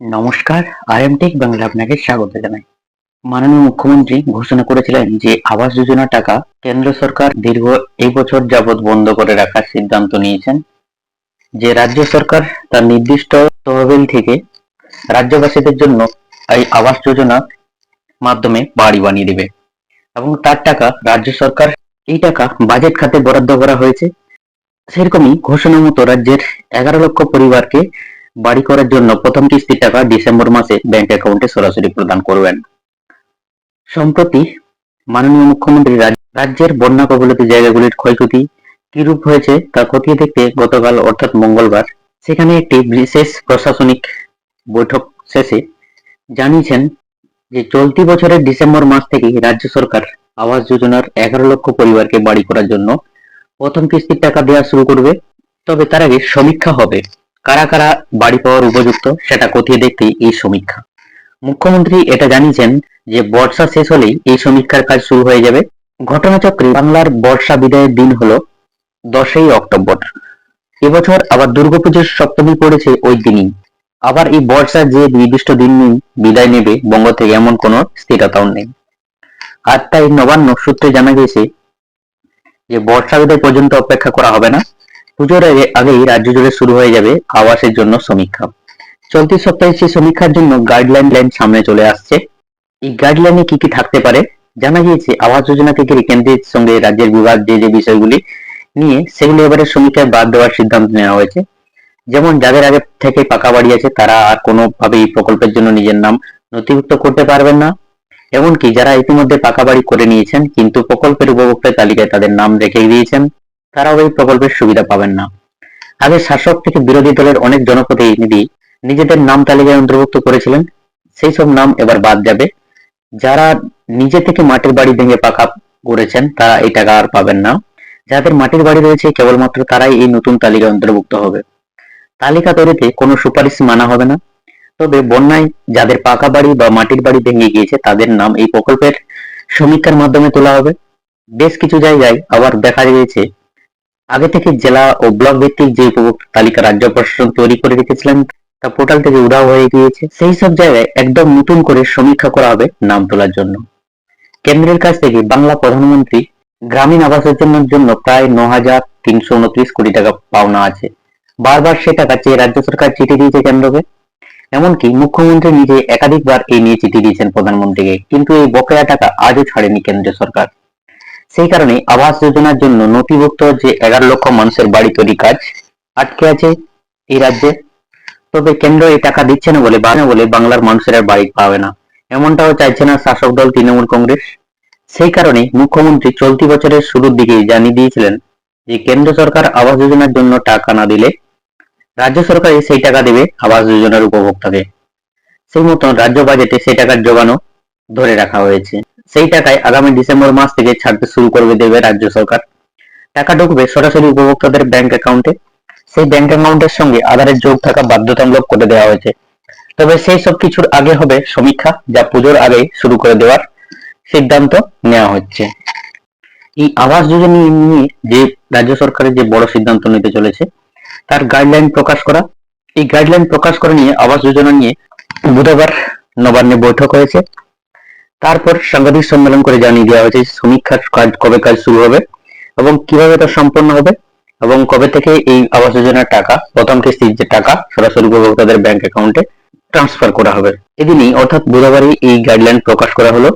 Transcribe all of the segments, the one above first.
নমস্কার আর M take Bangla আপনাকে স্বাগত জানাই। মাননীয় মুখ্যমন্ত্রী ঘোষণা করেছিলেন যে আবাস যোজনা টাকা কেন্দ্র সরকার দীর্ঘ এই বছর যাবৎ বন্ধ করে রাখার সিদ্ধান্ত নিয়েছেন। যে রাজ্য সরকার তার নির্দিষ্ট তহবিল থেকে রাজ্যবাসীদের জন্য এই আবাস যোজনা মাধ্যমে বাড়ি বানিয়ে দেবে এবং তার টাকা রাজ্য সরকার এই টাকা বাজেট খাতে বরাদ্দ করা হয়েছে। সেরকমই ঘোষণা মতো রাজ্যের এগারো লক্ষ পরিবারকে বাড়ি করার জন্য প্রথম কিস্তির টাকা ডিসেম্বর মাসে ব্যাংক অ্যাকাউন্টে সরাসরি প্রদান করবেন। সম্প্রতি মাননীয় মুখ্যমন্ত্রী রাজ্যের বন্যা কবলিত জায়গাগুলির ক্ষয়ক্ষতি কিরূপ হয়েছে তা খতিয়ে দেখতে গতকাল, অর্থাৎ মঙ্গলবার, সেখানে একটি বিশেষ প্রশাসনিক বৈঠক শেষে জানিয়েছেন যে চলতি বছরের ডিসেম্বর মাস থেকে রাজ্য সরকার আবাস যোজনার এগারো লক্ষ পরিবারকে বাড়ি করার জন্য প্রথম কিস্তির টাকা দেওয়া শুরু করবে। তবে তার আগে সমীক্ষা হবে। কারা কারা বাড়ি পাওয়ার উপযুক্ত সেটা খতিয়ে দেখতেই এই সমীক্ষা। মুখ্যমন্ত্রী এটা জানিয়েছেন যে বর্ষা শেষ হলেই এই সমীক্ষার কাজ শুরু হয়ে যাবে। ঘটনাচক্রে বাংলার বর্ষা বিদায়ের দিন হলো দশই অক্টোবর। এবছর আবার দুর্গাপুজোর সপ্তমী পড়েছে ওই দিনই। আবার এই বর্ষা যে নির্দিষ্ট দিন বিদায় নেবে বঙ্গ থেকে এমন কোনো স্থিরতাও নেই। আর তাই নবান্ন সূত্রে জানা গেছে যে বর্ষা বিদায় পর্যন্ত অপেক্ষা করা হবে না। পুজোর আগে আগেই রাজ্য জুড়ে শুরু হয়ে যাবে আবাসের জন্য সমীক্ষা চলতি সপ্তাহে সেই সমীক্ষার জন্য গাইডলাইন লাইন সামনে চলে আসছে। এই গাইডলাইনে কি কি থাকতে পারে? জানা গিয়েছে, আবাস যোজনা থেকে কেন্দ্রের সঙ্গে রাজ্যের বিভাগ যে যে বিষয়গুলি নিয়ে, সেগুলি এবারে সমীক্ষায় বাদ দেওয়ার সিদ্ধান্ত নেওয়া হয়েছে। যেমন, যাদের আগে থেকে পাকা বাড়ি আছে, তারা আর কোনোভাবে এই প্রকল্পের জন্য নিজের নাম নথিভুক্ত করতে পারবেন না। এমনকি যারা ইতিমধ্যে পাকা বাড়ি করে নিয়েছেন, কিন্তু প্রকল্পের উপভোক্তা তালিকায় তাদের নাম রেখে দিয়েছেন। তারাও এই প্রকল্পের সুবিধা পাবেন না। আগে শাসক থেকে বিরোধী দলের অনেক জনপ্রতিনিধি নিজেদের নাম তালিকায় অন্তর্ভুক্ত করেছিলেন। সেই সব নাম এবার বাদ যাবে। যারা নিজে থেকে মাটির বাড়ি ভেঙে পাকা করেছেন তারা এই টাকা আর পাবেন না। যাদের মাটির বাড়ি রয়েছে, কেবলমাত্র তারাই এই নতুন তালিকায় অন্তর্ভুক্ত হবে। তালিকা তৈরিতে কোনো সুপারিশ মানা হবে না। তবে বন্যায় যাদের পাকা বাড়ি বা মাটির বাড়ি ভেঙে গিয়েছে, তাদের নাম এই প্রকল্পের সমীক্ষার মাধ্যমে তোলা হবে। বেশ কিছু জায়গায় আবার দেখা গিয়েছে আগে থেকে জেলা ও ব্লক ভিত্তিক যে উপভোক্তা তালিকা রাজ্য প্রশাসন তৈরি করে রেখেছিলেন, তা পোর্টাল থেকে উধাও হয়ে গিয়েছে। সেই সব জায়গায় একদম নতুন করে সমীক্ষা করা হবে নাম তোলার জন্য। কেন্দ্রের কাছ থেকে বাংলা প্রধানমন্ত্রী গ্রামীণ আবাস যোজনার জন্য প্রায় ন হাজার তিনশো উনত্রিশ কোটি টাকা পাওনা আছে। বারবার সে টাকা চেয়ে রাজ্য সরকার চিঠি দিয়েছে কেন্দ্রকে। এমনকি মুখ্যমন্ত্রী নিজে একাধিকবার এই নিয়ে চিঠি দিয়েছেন প্রধানমন্ত্রীকে। কিন্তু এই বকেয়া টাকা আজও ছাড়েনি কেন্দ্রীয় সরকার। সেই কারণে আবাস যোজনার জন্য নথিভুক্ত যে এগারো লক্ষ মানুষের বাড়ি তৈরি কাজ আটকে আছে এই রাজ্যে। তবে কেন্দ্র এই টাকা দিচ্ছে না বলে বলে বাংলার মানুষের বাড়ি পাবে না। এমনটাও চাইছে না শাসক দল তৃণমূল কংগ্রেস। সেই কারণে মুখ্যমন্ত্রী চলতি বছরের শুরুর দিকেই জানিয়ে দিয়েছিলেন যে কেন্দ্র সরকার আবাস যোজনার জন্য টাকা না দিলে রাজ্য সরকার সেই টাকা দেবে আবাস যোজনার উপভোক্তাকে সেই মতন রাজ্য বাজেটে সেই টাকার জোগানো ধরে রাখা হয়েছে। সেই টাকায় আগামী ডিসেম্বর মাস থেকে ছাড়তে শুরু করবে দেবে রাজ্য সরকার। টাকা ঢুকবে সরাসরি উপভোক্তাদের ব্যাংক অ্যাকাউন্টে। সেই ব্যাংক অ্যাকাউন্টের সঙ্গে আধারের যোগ থাকা বাধ্যতামূলক করে দেওয়া হয়েছে। তবে সেই সব কিছুর আগে হবে সমীক্ষা, যা পুজোর আগে শুরু করে দেওয়ার সিদ্ধান্ত নেওয়া হচ্ছে। এই আবাস যোজনা নিয়ে যে রাজ্য সরকারের যে বড় সিদ্ধান্ত নিতে চলেছে, তার গাইডলাইন প্রকাশ করা। এই গাইডলাইন প্রকাশ করে নিয়ে আবাস যোজনা নিয়ে বুধবার নবান্নে বৈঠক হয়েছে। তারপর সাংবাদিক সম্মেলন করে জানিয়ে দেওয়া হয়েছে সমীক্ষার কাজ কবে কাজ শুরু হবে এবং কীভাবে তা সম্পন্ন হবে এবং কবে থেকে এই আবাস যোজনার টাকা, প্রথম কিস্তির যে টাকা, সরাসরি উপভোক্তাদের ব্যাংক অ্যাকাউন্টে ট্রান্সফার করা হবে। এদিনই অর্থাৎ বুধবারই এই গাইডলাইন প্রকাশ করা হলো।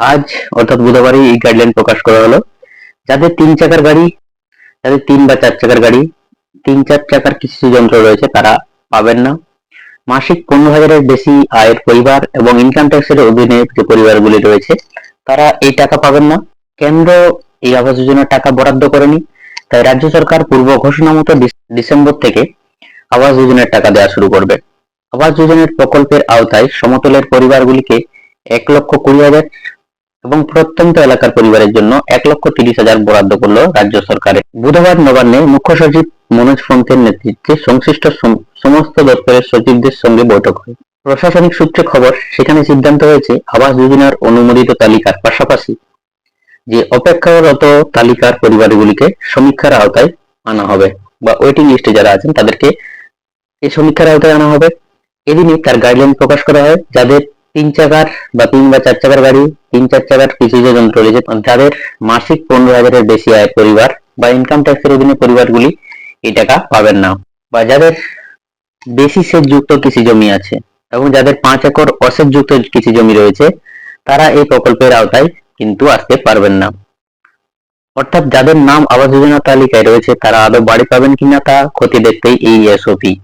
আজ অর্থাৎ বুধবারই এই গাইডলাইন প্রকাশ করা হলো। যাদের তিন চাকার গাড়ি, যাদের তিন বা চার চাকার গাড়ি, তিন চার চাকার কিছু যন্ত্র রয়েছে, তারা পাবেন না। মাসিক পনেরো হাজারের বেশি আয়ের পরিবার এবং ইনকাম ট্যাক্সের অধীনে যে পরিবারগুলি রয়েছে, তারা এই টাকা পাবেন না। কেন্দ্র এই আবাস যোজনার টাকা বরাদ্দ করেনি। তাই রাজ্য সরকার পূর্ব ঘোষণা মতো ডিসেম্বর থেকে আবাস যোজনার টাকা দেওয়া শুরু করবে। আবাস যোজনার প্রকল্পের আওতায় সমতলের পরিবারগুলিকে এক লক্ষ কুড়ি হাজার এবং প্রত্যন্ত এলাকার পরিবারের জন্য এক লক্ষ তিরিশ হাজার বরাদ্দ করল রাজ্য সরকারের। বুধবার নবান্নে মুখ্য সচিব মনোজ পন্থের নেতৃত্বে সংশ্লিষ্ট সমস্ত দপ্তরের সচিবদের সঙ্গে বৈঠক হয়। প্রশাসনিক সূত্রে খবর, সেখানে সিদ্ধান্ত হয়েছে আবাস যোজনার অনুমোদিত তালিকার পাশাপাশি যে অপেক্ষারত তালিকার পরিবারগুলিকে সমীক্ষার আওতায় আনা হবে বা ওয়েটিং লিস্টে যারা আছেন তাদেরকে এই সমীক্ষার আওতায় আনা হবে। এদিনই তার গাইডলাইন প্রকাশ করা হয়, যাদের তিন চাকার বা তিন বা চার চাকার গাড়ি, তিন চার চাকার কৃষিজ যন্ত্র রয়েছে, যাদের মাসিক পনেরো হাজারের বেশি আয় পরিবার বা ইনকাম ট্যাক্সের অধীনে পরিবারগুলি এই টাকা পাবেন না বা যাদের বেশি সেচ যুক্ত কৃষি জমি আছে। এবং যাদের পাঁচ একর অসেচ যুক্ত কৃষি জমি রয়েছে, তারা এই প্রকল্পের আওতায় কিন্তু আসতে পারবেন না। অর্থাৎ যাদের নাম আবাস যোজনা তালিকায় রয়েছে, তারা আদৌ বাড়ি পাবেন কিনা তা ক্ষতি দেখতেই এই এসওপি।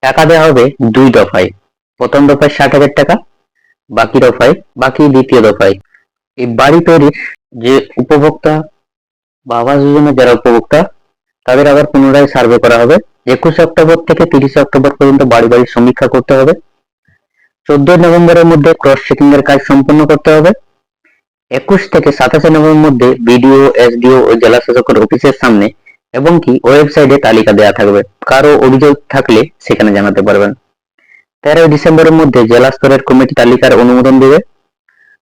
টাকা দেওয়া হবে দুই দফায়। প্রথম দফায় ষাট হাজার টাকা, বাকি দফায়, বাকি দ্বিতীয় দফায়। এই বাড়ি তৈরির যে উপভোক্তা বা আবাস যোজনা যারা উপভোক্তা তাদের আবার পুনরায় সার্ভে করা হবে। একুশে অক্টোবর থেকে তিরিশে অক্টোবর পর্যন্ত বাড়ি বাড়ি সমীক্ষা করতে হবে। চোদ্দই নভেম্বরের মধ্যে ক্রস চেকিং এর কাজ সম্পন্ন করতে হবে। একুশ থেকে সাতাশে নভেম্বর মধ্যে বিডিও, এসডিও ও জেলা শাসকের অফিসের সামনে এবং কি ওয়েবসাইটে তালিকা দেওয়া থাকবে। কারও অভিযোগ থাকলে সেখানে জানাতে পারবেন। তেরোই ডিসেম্বরের মধ্যে জেলা স্তরের কমিটি তালিকার অনুমোদন দেবে।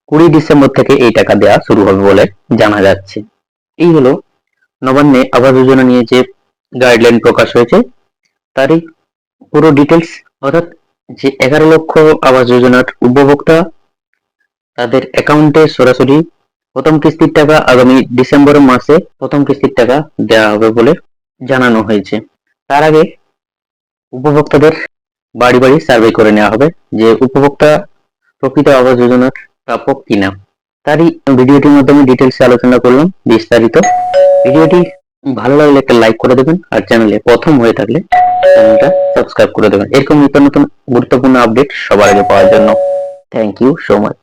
কুড়ি ডিসেম্বর থেকে এই টাকা দেওয়া শুরু হবে বলে জানা যাচ্ছে। এই হলো নবান্নে আবাস যোজনা নিয়ে যে গাইডলাইন প্রকাশ হয়েছে, তারই পুরো ডিটেলস অর্থাৎ যে এগারো লক্ষ আবাস যোজনার উপভোক্তা, তাদের অ্যাকাউন্টে সরাসরি প্রথম কিস্তির টাকা আগামী ডিসেম্বর মাসে প্রথম কিস্তির টাকা দেওয়া হবে বলে জানানো হয়েছে। তার আগে উপভোক্তাদের বাড়ি বাড়ি সার্ভে করে নেওয়া হবে যে উপভোক্তা প্রকৃত আবাস যোজনার প্রাপক কিনা। তারই ভিডিওটির মাধ্যমে ডিটেলসে আলোচনা করলাম, বিস্তারিত। ভিডিওটি ভালো লাগলে একটা লাইক করে দেবেন আর চ্যানেলে প্রথম হয়ে থাকলে চ্যানেলটা সাবস্ক্রাইব করে দেবেন। এরকম নতুন নতুন গুরুত্বপূর্ণ আপডেট সবার আগে পাওয়ার জন্য। Thank you so much